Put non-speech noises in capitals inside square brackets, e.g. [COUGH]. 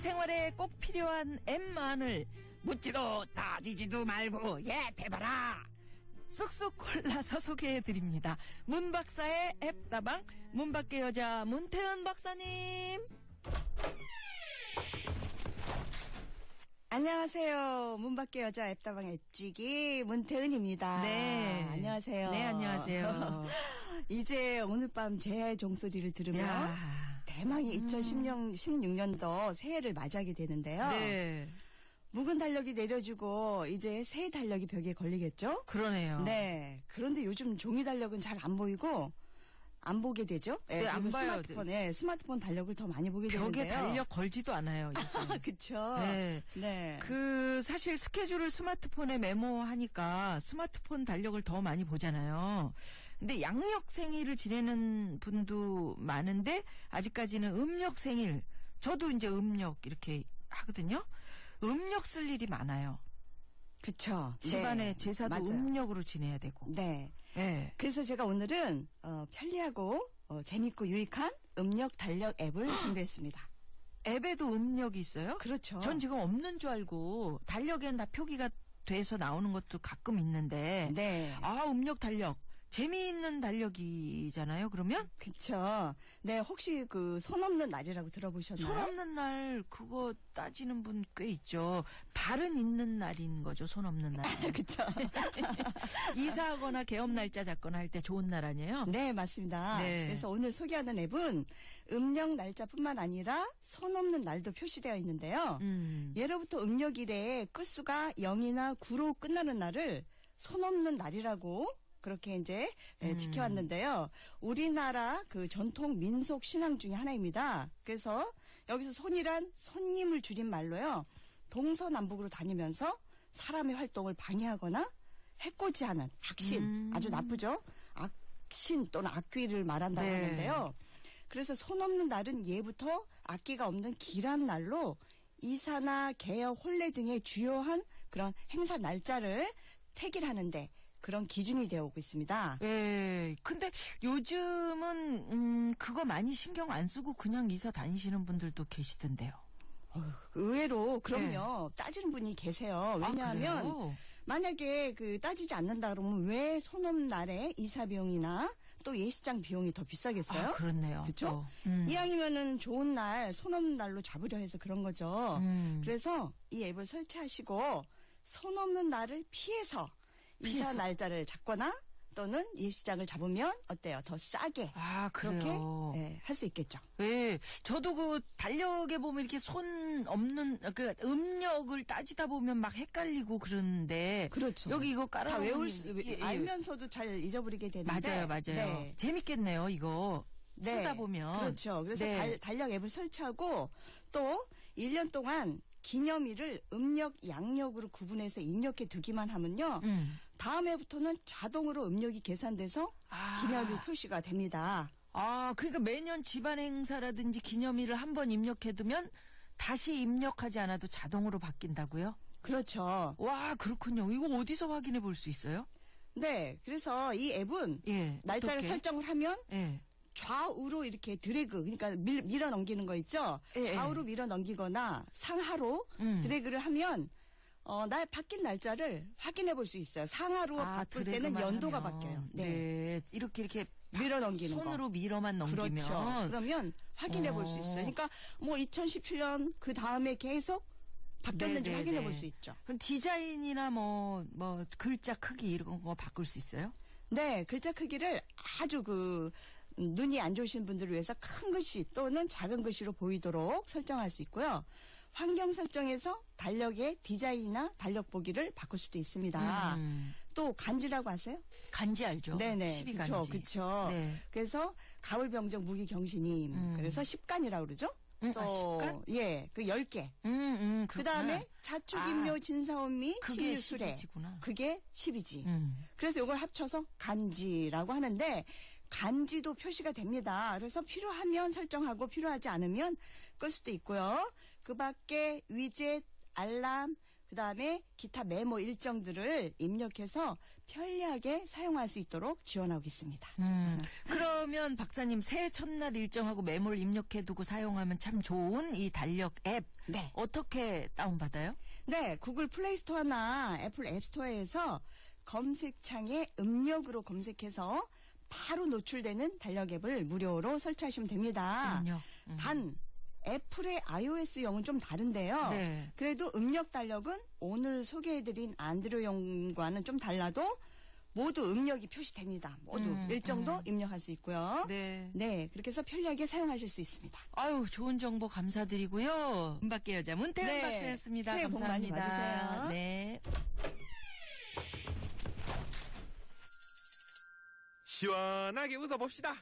생활에 꼭 필요한 엠마늘 묻지도 따지지도 말고 예 대봐라 쑥쑥 골라서 소개해드립니다 문 박사의 앱다방 문밖의 여자 문태은 박사님 안녕하세요. 문밖의 여자 앱다방 앱지기 문태은입니다. 네 안녕하세요. 네 안녕하세요 [LAUGHS] 이제 오늘 밤 제 종소리를 들으면 야 대망의 2010년 16년도 새해를 맞이하게 되는데요. 네 묵은 달력이 내려지고 이제 새 달력이 벽에 걸리겠죠? 그러네요 네. 그런데 요즘 종이 달력은 잘 안 보이고 안 보게 되죠? 네, 안 그리고 봐요. 스마트폰에 스마트폰 달력을 더 많이 보게 벽에 되는데요. 달력 걸지도 않아요 [LAUGHS] 그쵸? 네. 네. 그 사실 스케줄을 스마트폰에 메모하니까 스마트폰 달력을 더 많이 보잖아요. 근데 양력 생일을 지내는 분도 많은데 아직까지는 음력 생일 저도 이제 음력 이렇게 하거든요. 음력 쓸 일이 많아요. 그쵸. 집안의 네. 제사도 맞아요. 음력으로 지내야 되고. 네. 예. 그래서 제가 오늘은 어, 편리하고 어, 재밌고 유익한 음력 달력 앱을 [GASPS] 준비했습니다. 앱에도 음력이 있어요? 그렇죠. 전 지금 없는 줄 알고 달력엔 다 표기가 돼서 나오는 것도 가끔 있는데 네. 아, 음력 달력. 재미있는 달력이잖아요, 그러면? 그쵸. 네, 혹시 그 손 없는 날이라고 들어보셨나요? 손 없는 날, 그거 따지는 분 꽤 있죠. 발은 있는 날인 거죠, 손 없는 날. [LAUGHS] 그쵸. [LAUGHS] 이사하거나 개업 날짜 잡거나 할 때 좋은 날 아니에요? 네, 맞습니다. 네. 그래서 오늘 소개하는 앱은 음력 날짜뿐만 아니라 손 없는 날도 표시되어 있는데요. 음. 예로부터 음력 일에 끝수가 0이나 9로 끝나는 날을 손 없는 날이라고 그렇게 이제 예, 음. 지켜왔는데요. 우리나라 그 전통 민속 신앙 중에 하나입니다. 그래서 여기서 손이란 손님을 줄인 말로요. 동서남북으로 다니면서 사람의 활동을 방해하거나 해코지하는 악신 음. 아주 나쁘죠. 악신 또는 악귀를 말한다고 네. 하는데요. 그래서 손 없는 날은 예부터 악기가 없는 길한 날로 이사나 개업, 혼례 등의 주요한 그런 행사 날짜를 택일하는데 그런 기준이 되어 오고 있습니다. 예. 근데 요즘은, 음, 그거 많이 신경 안 쓰고 그냥 이사 다니시는 분들도 계시던데요. 의외로 그럼요 따지는 분이 계세요. 왜냐하면 아? 만약에 그 따지지 않는다 그러면 왜 손없는 날에 이사 비용이나 또 예식장 비용이 더 비싸겠어요? 아, 그렇네요. 그렇죠? 또. 음. 이왕이면은 좋은 날, 손 없는 날로 잡으려 해서 그런 거죠. 음. 그래서 이 앱을 설치하시고 손 없는 날을 피해서, 이사. 날짜를 잡거나 또는 예식장을 잡으면 어때요? 더 싸게 아, 그렇게 그래요. 예, 할수 있겠죠. 예, 저도 그 달력에 보면 이렇게 손 없는 그 음력을 따지다 보면 막 헷갈리고 그러는데 그렇죠. 여기 이거 깔아 다 외울 수, 예, 예. 알면서도 잘 잊어버리게 되는데 맞아요, 맞아요. 네. 재밌겠네요, 이거 네. 쓰다 보면 그렇죠. 그래서 네. 달, 달력 앱을 설치하고 또 1년 동안 기념일을 음력, 양력으로 구분해서 입력해 두기만 하면요. 음. 다음 해부터는 자동으로 음력이 계산돼서 아. 기념일 표시가 됩니다. 아, 그러니까 매년 집안 행사라든지 기념일을 한 번 입력해 두면 다시 입력하지 않아도 자동으로 바뀐다고요? 그렇죠. 와, 그렇군요. 이거 어디서 확인해 볼 수 있어요? 네. 그래서 이 앱은 예. 날짜를 어떻게? 설정을 하면 예. 좌우로 이렇게 드래그, 그러니까 밀, 밀어 넘기는 거 있죠? 예, 좌우로 밀어 넘기거나 상하로 음. 드래그를 하면 어, 날 바뀐 날짜를 확인해 볼 수 있어요. 상하로 바꿀 때는 연도가 하면. 바뀌어요. 네. 네. 이렇게 이렇게 밀어 넘기는 거. 손으로 밀어만 넘기면 그렇죠. 그러면 확인해 볼수 어. 있어요. 그러니까 뭐 2017년 그 다음에 계속 바뀌었는지 네, 네, 확인해 네. 볼수 있죠. 그럼 디자인이나 뭐, 뭐, 글자 크기 이런 거 바꿀 수 있어요? 네, 글자 크기를 아주 그 음, 눈이 안 좋으신 분들을 위해서 큰 글씨 또는 작은 글씨로 보이도록 설정할 수 있고요. 환경 설정에서 달력의 디자인이나 달력 보기를 바꿀 수도 있습니다. 음. 또 간지라고 아세요? 간지 알죠? 네네. 12간지. 그쵸, 그쵸. 네. 그래서 가을병정 무기경신임. 음. 그래서 10간이라고 그러죠? 음, 또, 아, 10간? 예, 그 10개. 음, 음, 그 다음에 자축인묘 아, 진사온미 그게 신유술에 12지구나. 그게 10이지. 음. 그래서 이걸 합쳐서 간지라고 하는데 간지도 표시가 됩니다. 그래서 필요하면 설정하고 필요하지 않으면 끌 수도 있고요. 그 밖에 위젯, 알람, 그 다음에 기타 메모 일정들을 입력해서 편리하게 사용할 수 있도록 지원하고 있습니다. 음, 그러면 박사님 새해 첫날 일정하고 메모를 입력해두고 사용하면 참 좋은 이 달력 앱 네. 어떻게 다운받아요? 네, 구글 플레이 스토어나 애플 앱 스토어에서 검색창에 음력으로 검색해서 바로 노출되는 달력 앱을 무료로 설치하시면 됩니다. 음. 단 애플의 iOS용은 좀 다른데요. 네. 그래도 음력 달력은 오늘 소개해드린 안드로용과는 좀 달라도 모두 음력이 표시됩니다. 모두 음, 일정도 음. 입력할 수 있고요. 네. 네, 그렇게 해서 편리하게 사용하실 수 있습니다. 아유, 좋은 정보 감사드리고요. 음밖의 여자 문태현 네. 박사였습니다. 새해 복 많이 감사합니다. 받으세요. 네. 시원하게 웃어봅시다.